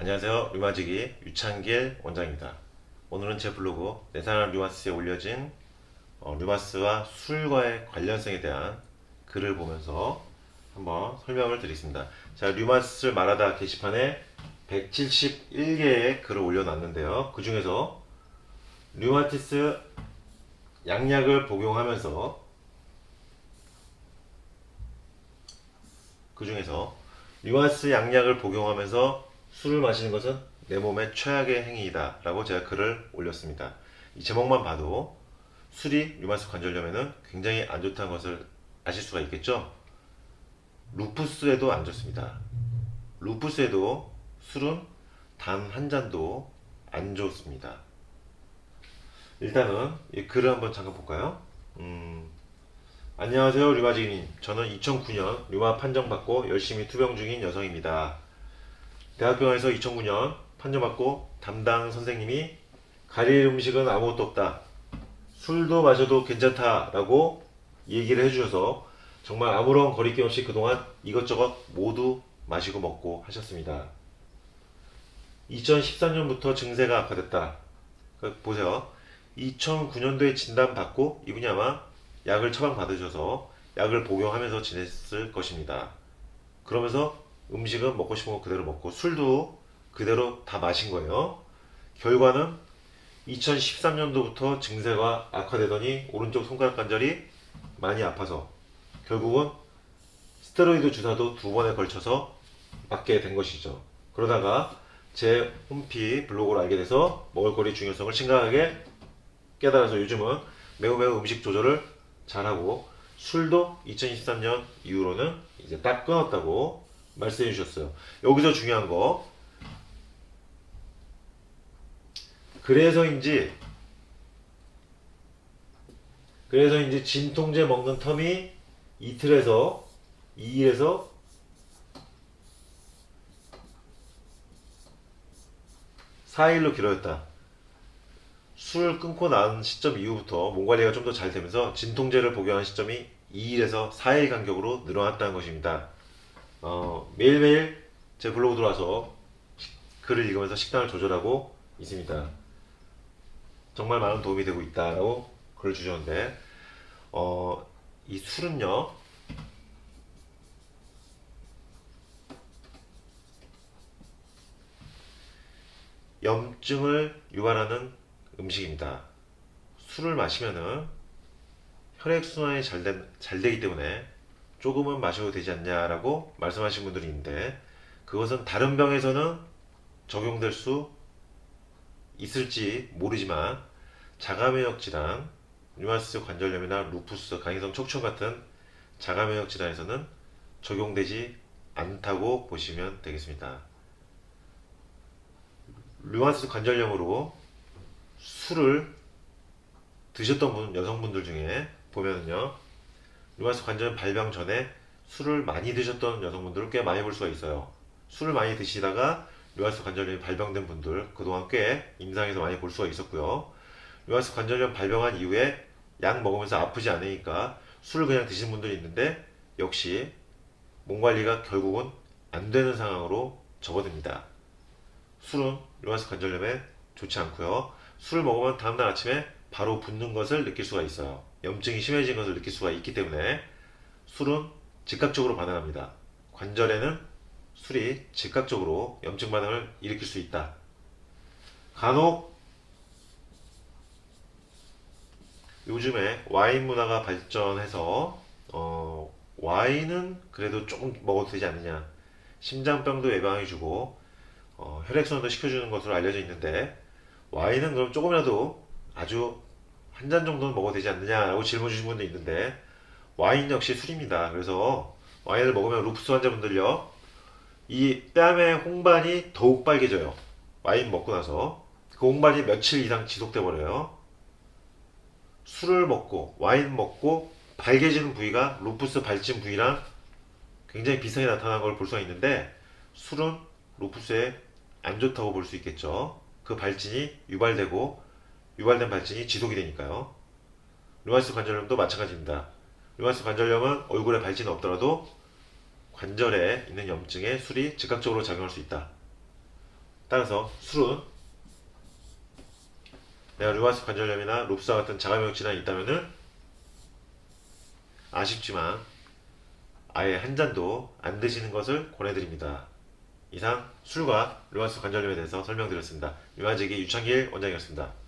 안녕하세요. 류마지기 유창길 원장입니다. 오늘은 제 블로그 내사랑 류마스에 올려진 어, 류마스와 술과의 관련성에 대한 글을 보면서 한번 설명을 드리겠습니다. 자, 류마스를 말하다 게시판에 171개의 글을 올려놨는데요. 그 중에서 류마티스 양약을 복용하면서 그 중에서 류마스 양약을 복용하면서 술을 마시는 것은 내 몸의 최악의 행위이다 라고 제가 글을 올렸습니다. 이 제목만 봐도 술이 류마스 관절염에는 굉장히 안 좋다는 것을 아실 수가 있겠죠? 루푸스에도 안 좋습니다. 루푸스에도 술은 단 한 잔도 안 좋습니다. 일단은 이 글을 한번 잠깐 볼까요? 음, 안녕하세요 류마지기님 저는 2009년 류마 판정받고 열심히 투병 중인 여성입니다 대학병원에서 2009년 판정받고 담당 선생님이 가릴 음식은 아무것도 없다. 술도 마셔도 괜찮다 라고 얘기를 해주셔서 정말 아무런 거리낌 없이 그동안 이것저것 모두 마시고 먹고 하셨습니다. 2013년부터 증세가 악화됐다. 그 보세요. 2009년도에 진단받고 이분이 아마 약을 처방받으셔서 약을 복용하면서 지냈을 것입니다. 그러면서 음식은 먹고 싶은 거 그대로 먹고 술도 그대로 다 마신 거예요. 결과는 2013년도부터 증세가 악화되더니 오른쪽 손가락 관절이 많이 아파서 결국은 스테로이드 주사도 두 번에 걸쳐서 맞게 된 것이죠. 그러다가 제 홈피 블로그를 알게 돼서 먹을거리 중요성을 심각하게 깨달아서 요즘은 매우 매우 음식 조절을 잘하고 술도 2023년 이후로는 이제 딱 끊었다고 말씀해 주셨어요. 여기서 중요한 거 그래서인지 그래서인지 진통제 먹는 텀이 이틀에서 2일에서 4일로 길어졌다. 술 끊고 난 시점 이후부터 몸 관리가 좀 더 잘 되면서 진통제를 복용한 시점이 2일에서 4일 간격으로 늘어났다는 것입니다. 어, 매일매일 제 블로그 들어와서 시- 글을 읽으면서 식단을 조절하고 있습니다. 정말 많은 도움이 되고 있다라고 글을 주셨는데 어, 이 술은요 염증을 유발하는 음식입니다. 술을 마시면은 혈액순환이 잘, 된, 잘 되기 때문에 조금은 마셔도 되지 않냐라고 말씀하신 분들이 있는데 그것은 다른 병에서는 적용될 수 있을지 모르지만 자가면역 질환, 류마티스 관절염이나 루푸스, 강해성 척추 같은 자가면역 질환에서는 적용되지 않다고 보시면 되겠습니다. 류마티스 관절염으로 술을 드셨던 분, 여성분들 중에 보면은요, 류마티스 관절 발병 전에 술을 많이 드셨던 여성분들을 꽤 많이 볼 수가 있어요. 술을 많이 드시다가 류마티스 관절염이 발병된 분들 그동안 꽤 임상에서 많이 볼 수가 있었고요. 류마티스 관절염 발병한 이후에 약 먹으면서 아프지 않으니까 술을 그냥 드시는 분들이 있는데 역시 몸 관리가 결국은 안 되는 상황으로 접어듭니다. 술은 류마티스 관절염에 좋지 않고요. 술을 먹으면 다음날 아침에 바로 붓는 것을 느낄 수가 있어요. 염증이 심해진 것을 느낄 수가 있기 때문에 술은 즉각적으로 반응합니다. 관절에는 술이 즉각적으로 염증 반응을 일으킬 수 있다. 간혹 요즘에 와인 문화가 발전해서 어, 와인은 그래도 조금 먹어도 되지 않느냐. 심장병도 예방해주고 어, 혈액순환도 시켜주는 것으로 알려져 있는데 와인은 그럼 조금이라도 아주 한 잔 정도는 먹어도 되지 않느냐라고 질문 주신 분도 있는데 와인 역시 술입니다. 그래서 와인을 먹으면 루푸스 환자분들요 이 뺨의 홍반이 더욱 빨개져요. 와인 먹고 나서 그 홍반이 며칠 이상 지속돼 버려요. 술을 먹고 와인 먹고 발개지는 부위가 루푸스 발진 부위랑 굉장히 비슷하게 나타나는 걸 볼 수가 있는데 술은 루푸스에 안 좋다고 볼 수 있겠죠. 그 발진이 유발되고 유발된 발진이 지속이 되니까요. 류마티스 관절염도 마찬가지입니다. 류마티스 관절염은 얼굴에 발진이 없더라도 관절에 있는 염증에 술이 즉각적으로 작용할 수 있다. 따라서 술은 내가 류마스 관절염이나 롭스와 같은 자가면역 질환이 있다면은 아쉽지만 아예 한 잔도 안 드시는 것을 권해드립니다. 이상 술과 류마스 관절염에 대해서 설명드렸습니다. 유아제기 유창길 원장이었습니다.